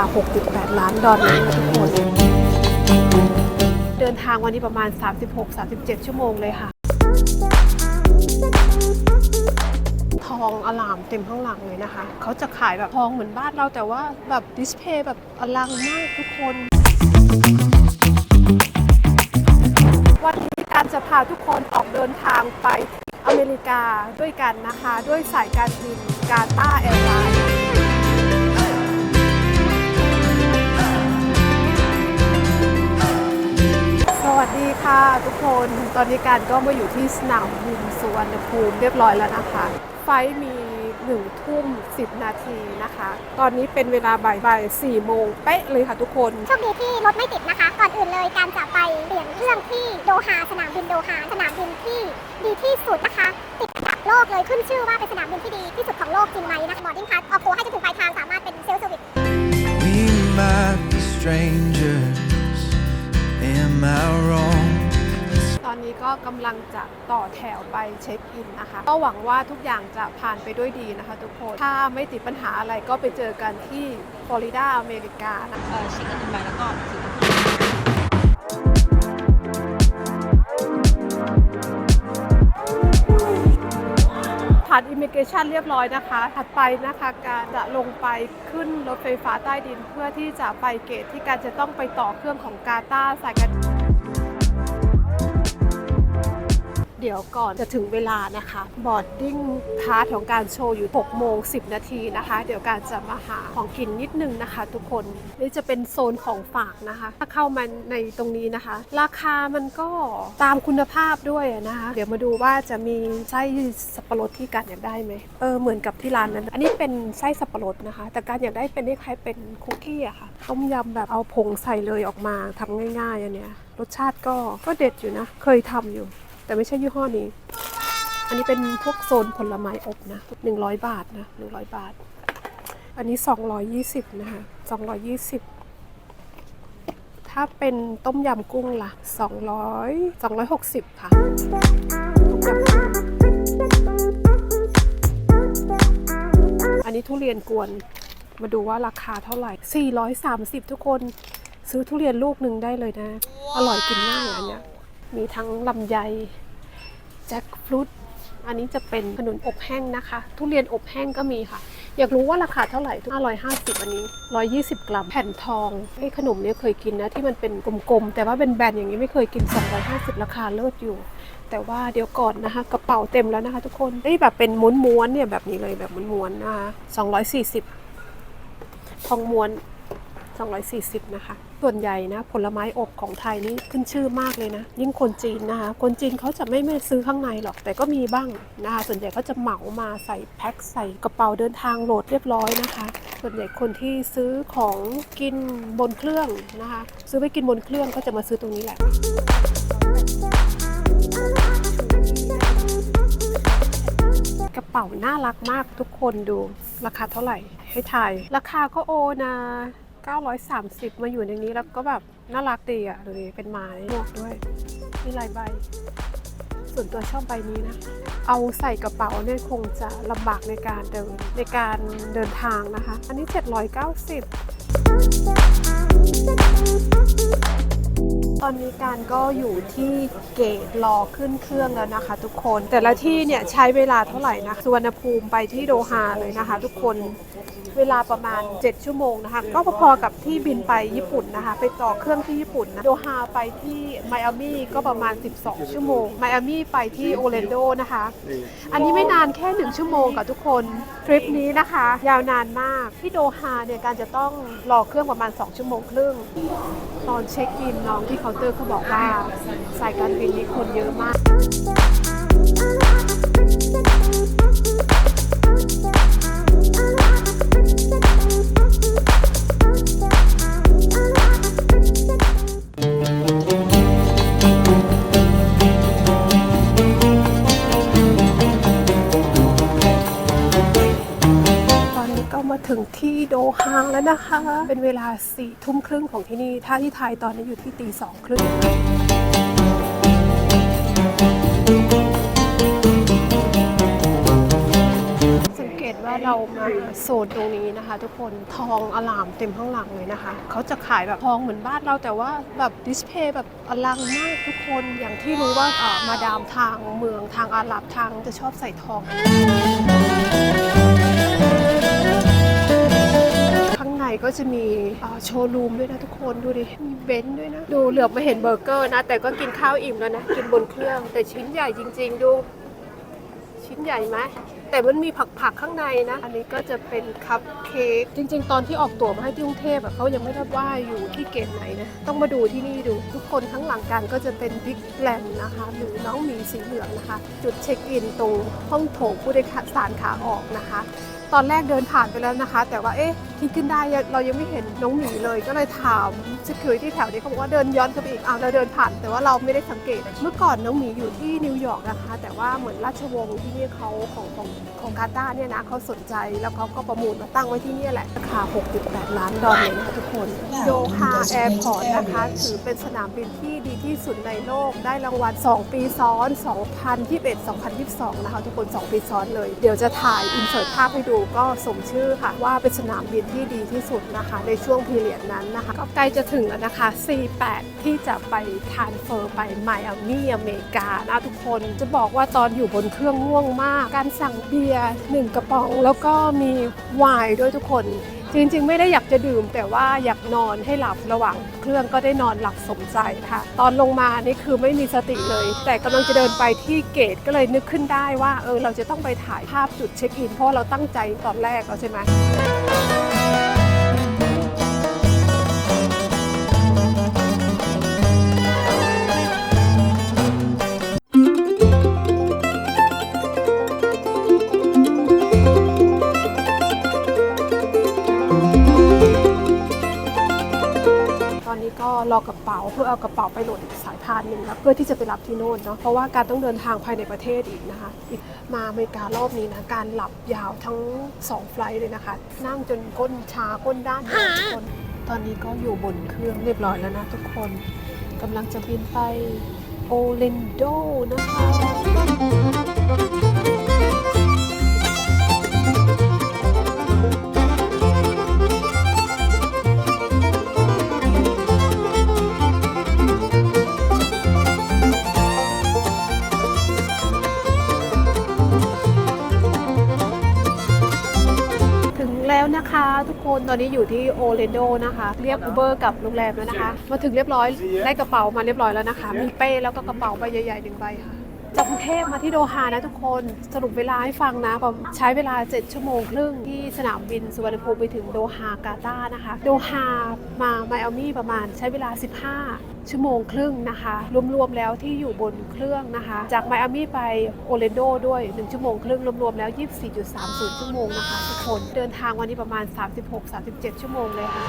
า 6.8 ล้านดอลลาร์ทุกคนเดินทางวันนี้ประมาณ 36-37 ชั่วโมงเลยค่ะ ทองอลามเต็มข้างหลังเลยนะคะ เขาจะขายแบบทองเหมือนบ้านเราแต่ว่าแบบดิสเพย์แบบอลังมากทุกคน วันนี้การจะพาทุกคนออกเดินทางไปอเมริกาด้วยกันนะคะ ด้วยสายการบินกาตาแอร์ไลน์ ค่ะทุกคนตอนนี้การก็มาอยู่ที่สนามบินสุวรรณภูมิเรียบร้อยแล้วนะคะ ไฟล์มี1ทุ่ม10นาทีนะคะ ตอนนี้เป็นเวลาบ่ายบ่าย4โมงเป๊ะเลยค่ะทุกคนโชคดีที่รถไม่ติดนะคะ ก่อนอื่นเลยการจะไปเปลี่ยนเครื่องที่โดฮาสนามบินโดฮาสนามบินที่ดีที่สุดนะคะ ติดอันดับโลกเลยขึ้นชื่อว่าเป็นสนามบินที่ดีที่สุดของโลกจริงไหมนะบอร์ดิ้งพาสออกตัวให้จนถึงปลายทางสามารถเป็นเซลล์เซอร์วิส We might be strangers. Am I wrong? ้ก็กำลังจะต่อแถวไปเช็คอินนะคะ ก็หวังว่าทุกอย่างจะผ่านไปด้วยดีนะคะ ทุกคน ถ้าไม่ติดปัญหาอะไรก็ไปเจอกันที่ฟลอริดาอเมริกานะเออเช็คอินไปแล้วก็ถึงผ่านอิมิเกชันเรียบร้อยนะคะ ถัดไปนะคะการจะลงไปขึ้นรถไฟฟ้าใต้ดิน เพื่อที่จะไปเกตที่การจะต้องไปต่อเครื่องของกาตาร์สายการ เดี๋ยวก่อนจะถึงเวลานะคะบอร์ดดิ้งพาร์ทของการโชว์อยู่6โมง10 นาทีนะคะ เดี๋ยวการจะมาหาของกินนิดนึงนะคะ ทุกคนนี่จะเป็นโซนของฝากนะคะ ถ้าเข้ามาในตรงนี้นะคะ ราคามันก็ตามคุณภาพด้วยนะคะ เดี๋ยวมาดูว่าจะมีไส้สับปะรดที่การอยากได้ไหมเออเหมือนกับที่ร้านนั้น อันนี้เป็นไส้สับปะรดนะคะ แต่การอยากได้เป็นคล้ายเป็นคุกกี้อะค่ะต้มยำแบบเอาผงใส่เลยออกมาทำง่าย ๆ อันเนี้ยรสชาติก็ก็เด็ดอยู่นะ เคยทำอยู่ แต่ไม่ใช่ยี่ห้อนี้ อันนี้เป็นพวกโซนผลไม้อบนะ 100 บาทนะ 100 บาท อันนี้ 220 นะคะ 220 ถ้าเป็นต้มยำกุ้งล่ะ 200 260 ค่ะต้มยำกุ้งอันนี้ทุเรียนกวนมาดูว่าราคาเท่าไหร่ 430 ทุกคนซื้อทุเรียนลูกหนึ่งได้เลยนะ อร่อยกินง่ายอันเนี้ยมีทั้งลำไย แจ็คฟรุตอันนี้จะเป็นขนุนอบแห้งนะคะ ทุเรียนอบแห้งก็มีค่ะ อยากรู้ว่าราคาเท่าไหร่550 อันนี้ 120 กรัม แผ่นทองไอ้ขนมเนี้ยเคยกินนะที่มันเป็นกลมๆ แต่ว่าเป็นแบนๆอย่างนี้ไม่เคยกิน 250 ราคาเลิศอยู่ แต่ว่าเดี๋ยวก่อนนะคะ กระเป๋าเต็มแล้วนะคะ ทุกคนได้แบบเป็นม้วนๆเนี่ยแบบนี้เลยแบบม้วนๆนะคะ240 ทองม้วน 240 นะคะ ส่วนใหญ่นะผลไม้อบของไทยนี่ขึ้นชื่อมากเลยนะ ยิ่งคนจีนนะคะ คนจีนเขาจะไม่ไม่ซื้อข้างในหรอก แต่ก็มีบ้างนะคะ ส่วนใหญ่ก็จะเหมามาใส่แพ็คใส่กระเป๋าเดินทางโหลดเรียบร้อยนะคะ ส่วนใหญ่คนที่ซื้อของกินบนเครื่องนะคะ ซื้อไปกินบนเครื่องก็จะมาซื้อตรงนี้แหละกระเป๋าน่ารักมากทุกคนดูราคาเท่าไหร่ให้ทาย ราคาก็โอนะ 930 มาอยู่ในนี้แล้วก็แบบน่ารักดีอะดูดิเป็นไม้หมวกด้วย มีลายใบ ส่วนตัวชอบใบนี้นะ เอาใส่กระเป๋าเนี่ยคงจะลำบากในการเดินในการเดินทางนะคะ อันนี้ 790 อนนี้การก็อยู่ที่เกตรอขึ้นเครื่องแล้วนะคะ ทุกคน แต่ละที่เนี่ยใช้เวลาเท่าไหร่นะสุวรรณภูมิไปที่โดฮาเลยนะคะ ทุกคนเวลาประมาณ 7 ชั่วโมงนะคะ ก็พอๆกับที่บินไปญี่ปุ่นนะคะ ไปต่อเครื่องที่ญี่ปุ่นนะโดฮาไปที่ไมอามี่ก็ประมาณ 12 ชั่วโมงไมอามี่ไปที่โอเลนโดนะคะ อันนี้ไม่นานแค่ 1 ชั่วโมงกับทุกคนทริปนี้นะคะ ยาวนานมากที่โดฮาเนี่ยการจะต้องรอเครื่องประมาณ 2 ชั่วโมงครึ่ง ตอนเช็คอินน้องที่เคาเตอร์เขาบอกว่าสายการบินนี้คนเยอะมาก ที่โดฮางแล้วนะคะ เป็นเวลาสี่ทุ่มครึ่งของที่นี่ ถ้าที่ไทยตอนนี้อยู่ที่ตีสองครึ่งสังเกตว่าเรามาโซนตรงนี้นะคะ ทุกคนทองอลามเต็มข้างหลังเลยนะคะ เขาจะขายแบบทองเหมือนบ้านเราแต่ว่าแบบดิสเพย์แบบอลังมากทุกคนอย่างที่รู้ว่าเออมาดามทางเมืองทางอาหรับทางจะชอบใส่ทอง ก็จะมีโชว์รูมด้วยนะทุกคนดูดิ มีเบนซ์ด้วยนะ ดูเหลือบมาเห็นเบอร์เกอร์นะ แต่ก็กินข้าวอิ่มแล้วนะ กินบนเครื่อง แต่ชิ้นใหญ่จริง ๆ ดู ชิ้นใหญ่ไหมแต่มันมีผักๆข้างในนะ อันนี้ก็จะเป็นคัพเค้ก จริง ๆ ตอนที่ออกตั๋วมาให้ที่กรุงเทพอะเขายังไม่ได้ว่าอยู่ที่เกตไหนนะ ต้องมาดูที่นี่ดู ทุกคนข้างหลังกันก็จะเป็นบิ๊กแลนนะคะ หรือน้องหมีสีเหลืองนะคะ จุดเช็คอินตรงห้องโถงผู้โดยสารขาออกนะคะ ตอนแรกเดินผ่านไปแล้วนะคะ แต่ว่าเอ๊ะที่ขึ้นได้เรายังไม่เห็นน้องหมีเลยก็เลยถาม security แถวนี้เขาบอกว่าเดินย้อนเข้าไปอีกอ้าวเราเดินผ่าน แต่ว่าเราไม่ได้สังเกต เมื่อก่อนน้องหมีอยู่ที่นิวยอร์กนะคะ แต่ว่าเหมือนราชวงศ์ที่นี่เขาของของของกาตาร์เนี่ยนะเขาสนใจแล้วเขาก็ประมูลมาตั้งไว้ที่นี่แหละราคา 6.8 ล้านดอลลาร์นะคะทุกคนโดฮาแอร์พอร์ตนะคะถือเป็นสนามบินที่ดีที่สุดในโลกได้รางวัล 2 ปีซ้อน 2021 2022 นะคะทุกคน 2 ปีซ้อนเลย เดี๋ยวจะถ่ายอินเสิร์ตภาพให้ดูก็สมชื่อค่ะว่าเป็นสนามบินที่ดีที่สุดนะคะ ในช่วงพีเรียดนั้นนะคะ ก็ใกล้จะถึงแล้วนะคะ48ที่จะไปทานเฟอร์ไปไมอามี่อเมริกานะทุกคนจะบอกว่าตอนอยู่บนเครื่องง่วงมาก การสั่งเบียร์หนึ่งกระป๋อง แล้วก็มีไวน์ด้วยทุกคน จริงๆ ไม่ได้อยากจะดื่ม แต่ว่าอยากนอนให้หลับระหว่างเครื่องก็ได้นอนหลับสมใจค่ะ ตอนลงมานี่คือไม่มีสติเลย แต่กำลังจะเดินไปที่เกตก็เลยนึกขึ้นได้ว่าเออเราจะต้องไปถ่ายภาพจุดเช็คอินเพราะเราตั้งใจตอนแรกแล้วใช่ไหม อกกระเป๋าเพื่อเอากระเป๋าไปโหลดอีกสายพานหนึ่งแล้วเพื่อที่จะไปรับที่โน่นเนาะเพราะว่าการต้องเดินทางภายในประเทศอีกนะคะมาอเมริการอบนี้นะการหลับยาวทั้ง2ไฟล์เลยนะคะ นั่งจนก้นชาก้นด้านทุกคนตอนนี้ก็อยู่บนเครื่องเรียบร้อยแล้วนะทุกคนกำลังจะบินไปโอเลนโดนะคะ ทุกคนตอนนี้อยู่ที่โอเลนโดนะคะ เรียกอูเบอร์กับโรงแรมแล้วนะคะ มาถึงเรียบร้อยได้กระเป๋ามาเรียบร้อยแล้วนะคะ มีเป้แล้วก็กระเป๋าใบใหญ่ๆหนึ่งใบค่ะ จากกรุงเทพมาที่โดฮานะทุกคนสรุปเวลาให้ฟังนะผมใช้เวลา 7 ชั่วโมงครึ่งที่สนามบินสุวรรณภูมิไปถึงโดฮากาตานะคะ โดฮามาไมอามี่ประมาณใช้เวลา 15 ชั่วโมงครึ่งนะคะ รวมๆแล้วที่อยู่บนเครื่องนะคะ จากไมอามี่ไปโอเลนโดด้วย 1 ชั่วโมงครึ่งรวมๆแล้ว 24.30 ชั่วโมงนะคะทุกคนเดินทางวันนี้ประมาณ 36-37 ชั่วโมงเลยค่ะ